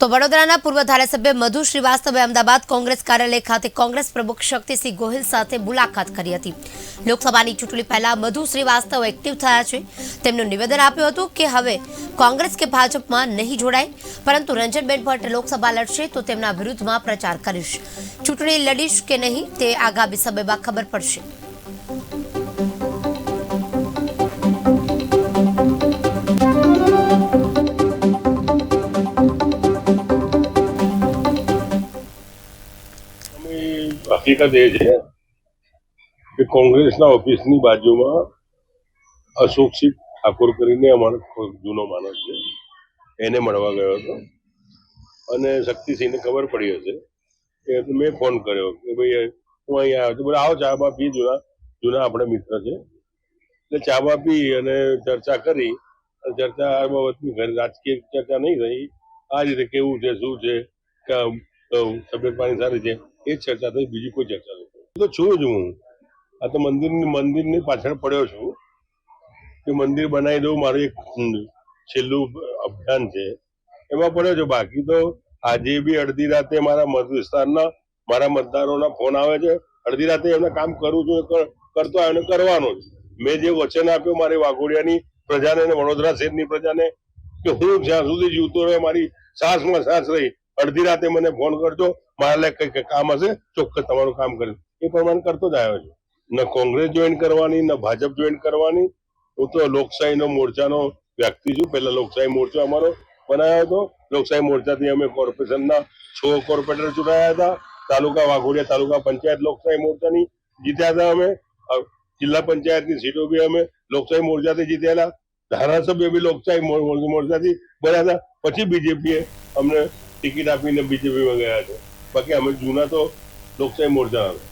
તો વડોદરાના પૂર્વ ધારાસભ્ય મધુ શ્રીવાસ્તવે અમદાવાદ કોંગ્રેસ કાર્યાલય ખાતે કોંગ્રેસ પ્રમુખ શક્તિસિંહ ગોહિલ સાથે મુલાકાત કરી હતી. લોકસભાની ચૂંટણી પહેલા મધુ શ્રીવાસ્તવ એક્ટિવ થયા છે. તેમનું નિવેદન આપ્યું હતું કે હવે કોંગ્રેસ કે ભાજપમાં નહીં જોડાય, પરંતુ રંજનબેન ભટ્ટ લોકસભા લડશે તો તેમના વિરુદ્ધમાં પ્રચાર કરીશ. ચૂંટણી લડીશ કે નહીં તે આગામી સમયમાં ખબર પડશે. હકીકત એ છે કે કોંગ્રેસના ઓફિસની બાજુમાં અશોકસિંહ ઠાકોર કરીને અમારો જૂનો માણસ છે. એને મળવા ગયો હતો. અને શક્તિસિંહને ખબર પડી હશે કે મેં ફોન કર્યો કે ભાઈ, હું અહીંયા આવ્યો બોલે, આવો, ચા બા પી, જૂના જૂના આપણે મિત્ર છે. એટલે ચા બા પી અને ચર્ચા કરી. ચર્ચા આ બાબતની ઘરે રાજકીય ચર્ચા નહીં થઈ આ રીતે કેવું છે, શું છે તબિયત પાણી સારી છે? એ ચર્ચા થઈ, બીજી કોઈ ચર્ચા નથી. તો છું જ હું. આ તો મંદિરની મંદિરની પાછળ પડ્યો છું કે મંદિર બનાવી દઉં, મારું એક છેલ્લું અભિયાન છે. એમાં પડ્યો છું. બાકી તો આજે બી અડધી રાતે મારા મત વિસ્તારના મારા મતદારોના ફોન આવે છે. અડધી રાતે એમને કામ કરું છું કરતો એને કરવાનો જ. મેં જે વચન આપ્યું મારી વાઘોડિયાની પ્રજાને અને વડોદરા શહેરની પ્રજાને, કે હું જ્યાં સુધી જીવતો રહ્યો મારી સાસમાં સાસ રહી અડધી રાતે મને ફોન કરજો. મારા લાયક કંઈક કામ હશે, ચોક્કસ તમારું કામ કર્યું એ પ્રમાણે કરતો જ આવ્યો છું. ન કોંગ્રેસ જોઈન કરવાની, ન ભાજપ જોઈન કરવાની. હું તો લોકશાહીનો મોરચાનો વ્યક્તિ છું. પહેલા લોકશાહી મોરચો અમારો બનાવ્યો હતો. લોકશાહી મોરચાથી અમે કોર્પોરેશનના છ કોર્પોરેટર ચૂંટાયા હતા. તાલુકા વાઘોડિયા તાલુકા પંચાયત લોકશાહી મોરચાની જીત્યા હતા અમે. જિલ્લા પંચાયતની સીટો બી અમે લોકશાહી મોરચાથી જીત્યા ધારાસભ્ય બી લોકશાહી મોર- મોર- મોરચાથી બન્યા હતા. પછી બીજેપીએ અમને ટિકિટ આપીને બીજેપીમાં ગયા છે. બાકી અમે જૂના તો લોકશાહી મોરચા